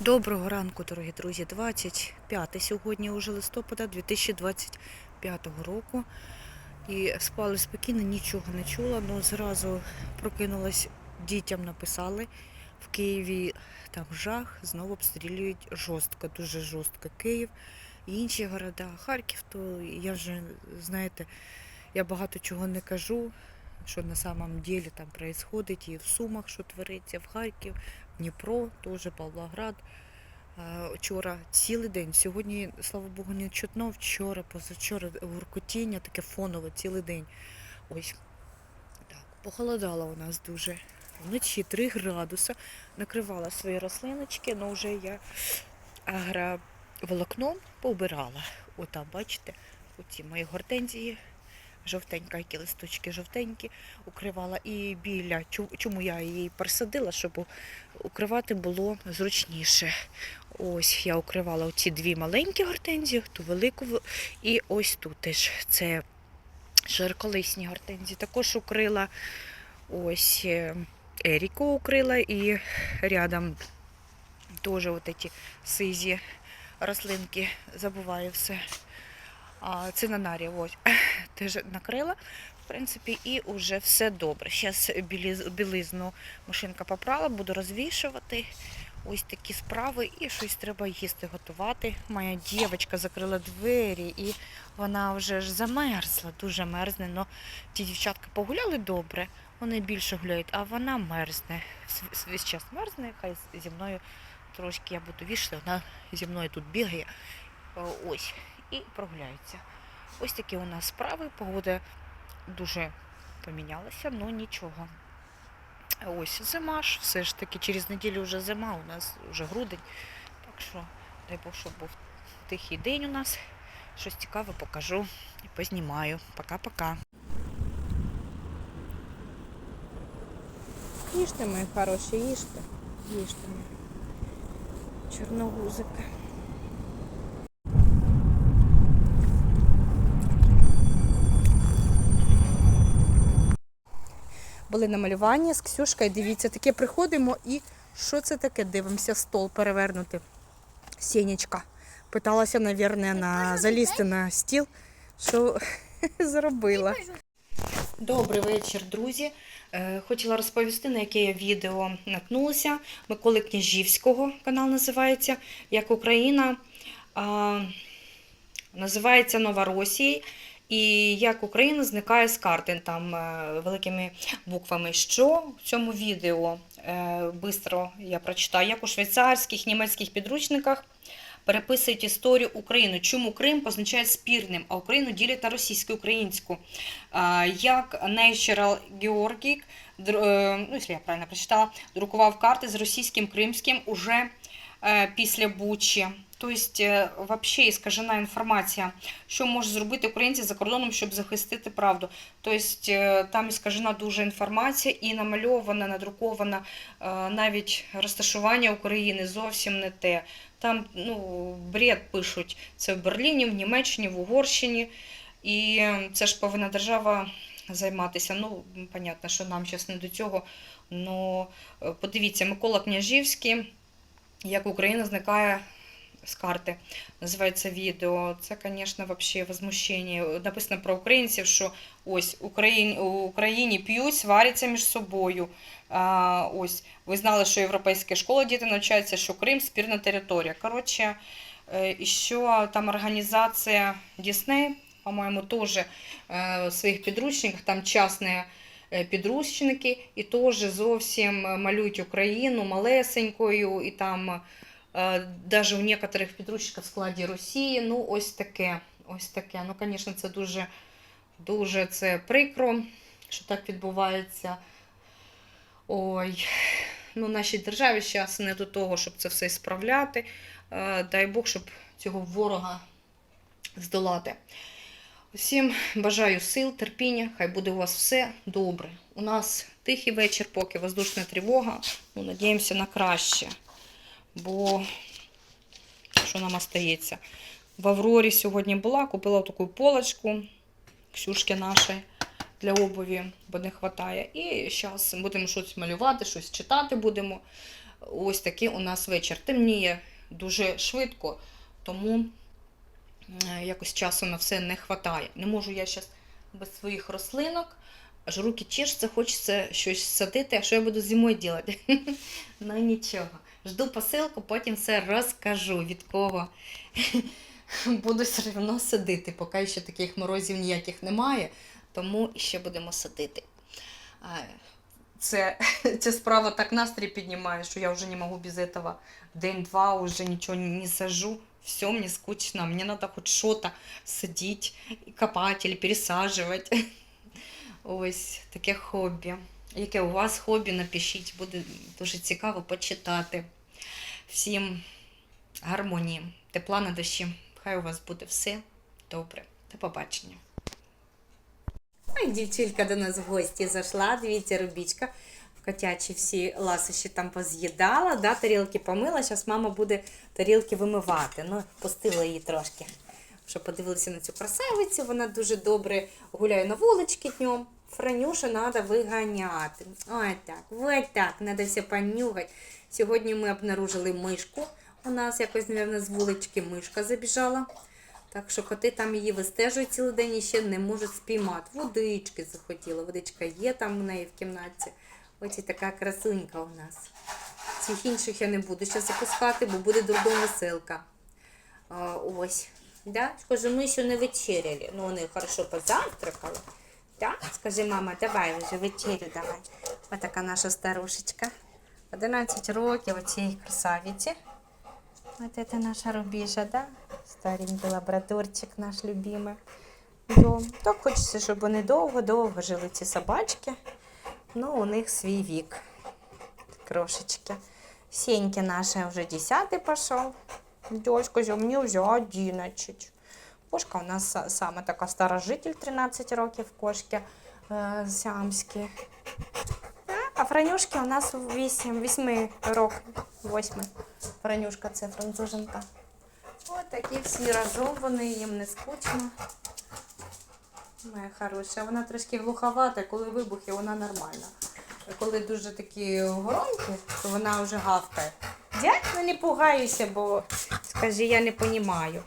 Доброго ранку, дорогі друзі. 25 сьогодні уже листопада 2025 року. І спали спокійно, нічого не чула, але зразу прокинулась, дітям написали. В Києві там жах, знову обстрілюють жорстко, дуже жорстко Київ і інші города. Харків, то я вже, знаєте, я багато чого не кажу, що на самом деле там происходить і в Сумах, що твориться, в Харків, Дніпро, теж Павлоград. Е, Вчора цілий день. Сьогодні, слава Богу, не чутно. Вчора, позавчора гуркотіння таке фонове цілий день. Ось так, похолодало у нас дуже. Вночі 3 градуси. Накривала свої рослиночки, але вже я агроволокном поубирала. Отам, бачите, оці мої гортензії. Жовтенька, які листочки жовтенькі, укривала і біля. Чому я її присадила, щоб укривати було зручніше. Ось я укривала оці дві маленькі гортензії, ту велику і ось тут теж це широколисні гортензії. Також укрила ось е, Еріку укрила і рядом теж ці сизі рослинки, забуваю все. А, цинонарія, ось теж накрила, в принципі, і вже все добре. Зараз білизну машинка попрала, буду розвішувати. Ось такі справи, і щось треба їсти готувати. Моя дівчинка закрила двері, і вона вже ж замерзла, дуже мерзне. Но ті дівчатка погуляли добре, вони більше гуляють, а вона мерзне. Весь час мерзне, хай зі мною трошки я буду вішати, вона зі мною тут бігає. Ось, і прогуляється. Ось такі у нас справи. Погода дуже помінялася, але нічого. Ось зима ж, все ж таки, через неділю вже зима, у нас вже грудень. Так що, дай Бог, щоб був тихий день у нас. Щось цікаве покажу і познімаю. Пока-пока. Їжте, мої хороші, їжте. Їжте. мої. Були на малюванні з Ксюшкою. Дивіться, таке приходимо і що це таке? Дивимося, стол перевернути. Сінечка. Питалася, мабуть, на залізти на стіл. Що зробила? Добрий вечір, друзі. Е, Хотіла розповісти, на яке я відео наткнулася. Миколи Княжівського канал називається Як Україна а, називається Нова Росія. І як Україна зникає з карти там е, великими буквами. Що в цьому відео е, бистро я прочитаю, як у швейцарських, німецьких підручниках переписують історію України. Чому Крим позначає спірним, а Україну ділять на російсько-українську. Як Natural е, ну, якщо я правильно прочитала, друкував карти з російським кримським уже е, після Бучі. Тобто, е, взагалі іскажена інформація, що можуть зробити українці за кордоном, щоб захистити правду. Тобто, е, там іскажена дуже інформація і намальована, надрукована е, навіть розташування України зовсім не те. Там ну, бред пишуть. Це в Берліні, в Німеччині, в Угорщині. І це ж повинна держава займатися. Ну, понятно, що нам зараз не до цього. Ну, подивіться, Микола Княжівський, як Україна зникає з карти. Називається відео. Це, звісно, взагалі возмущення. Написано про українців, що ось Україн, у Україні п'ють, сваряться між собою. А, ось ви знали, що європейська школа діти навчаються, що Крим спірна територія. Коротше, е, і що там організація Дісней, по-моєму, теж е, в своїх підручниках, там частні е, підручники, і теж зовсім малюють Україну малесенькою, і там навіть у некоторих підручниках в складі Росії. Ну, ось таке. Ось таке. Ну, звісно, це дуже, дуже це прикро, що так відбувається. Ой, ну, нашій державі зараз не до того, щоб це все справляти. Е, Дай Бог, щоб цього ворога здолати. Усім бажаю сил, терпіння, хай буде у вас все добре. У нас тихий вечір, поки воздушна тривога. Ну, надіємося на краще. Бо що нам остається? В Аврорі сьогодні була, купила таку полочку Ксюшки нашої для обуві, бо не вистачає. І зараз будемо щось малювати, щось читати будемо. ось такий у нас вечір. Темніє дуже швидко, тому е, якось часу на все не вистачає. Не можу я зараз без своїх рослинок. Аж руки чешуться, хочеться щось садити, а що я буду зимою робити? ну нічого. Жду посилку, потім все розкажу, від кого буду все одно садити. Поки ще таких морозів ніяких немає, тому ще будемо садити. Це, ця справа так настрій піднімає, що я вже не можу без этого день-два уже нічого не сажу. Все, мне скучно, мне надо хоть что-то садить, копать или. Ось таке хобі. Яке у вас хобі, напишіть, буде дуже цікаво почитати. Всім гармонії, тепла на душі. Хай у вас буде все добре. До побачення. Ой, дівчинка до нас в гості зайшла. Дивіться, Рубічка. Котячі всі ласощі там поз'їдала, да, тарілки помила. Зараз мама буде тарілки вимивати. Ну, пустила її трошки. Щоб подивилися на цю красавицю. Вона дуже добре гуляє на вулички днем. Франюша треба виганяти. Ой так, ось так, треба все понюхати. Сьогодні ми обнаружили мишку. У нас якось, мабуть, з вулички мишка забіжала. Так що коти там її вистежують цілий день і ще не можуть спіймати. Водички захотіла. Водичка є там у неї в кімнаті. Ось і така красунька у нас. Цих інших я не буду ще запускати, бо буде дурдом веселка. Ось. Да? Скажи, ми ще не вечеряли. Ну, вони хорошо позавтракали. Да? Скажи, мама, давай вже вечерю давай. Ось така наша старушечка. 11 років оцій красавиці. Вот это наша Рубіжа, да? Старенький лабрадорчик наш любимий. Да. Так хочеться, щоб вони довго-довго жили ці собачки. Ну, у них свій вік. Крошечки. Сеньки наша вже 10 пішов. Дочка, мені вже 11. Кошка у нас саме така старожитель, 13 років кошки е, сямські. А Франюшки у нас 8, 8 років. 8. Франюшка це француженка. Ось такі всі разом, вони їм не скучно. Моя хороша, вона трошки глуховата, коли вибухи, вона нормальна. Коли дуже такі громкі, то вона вже гавкає. Дядь, ну не пугаюся, бо скажи, я не понімаю.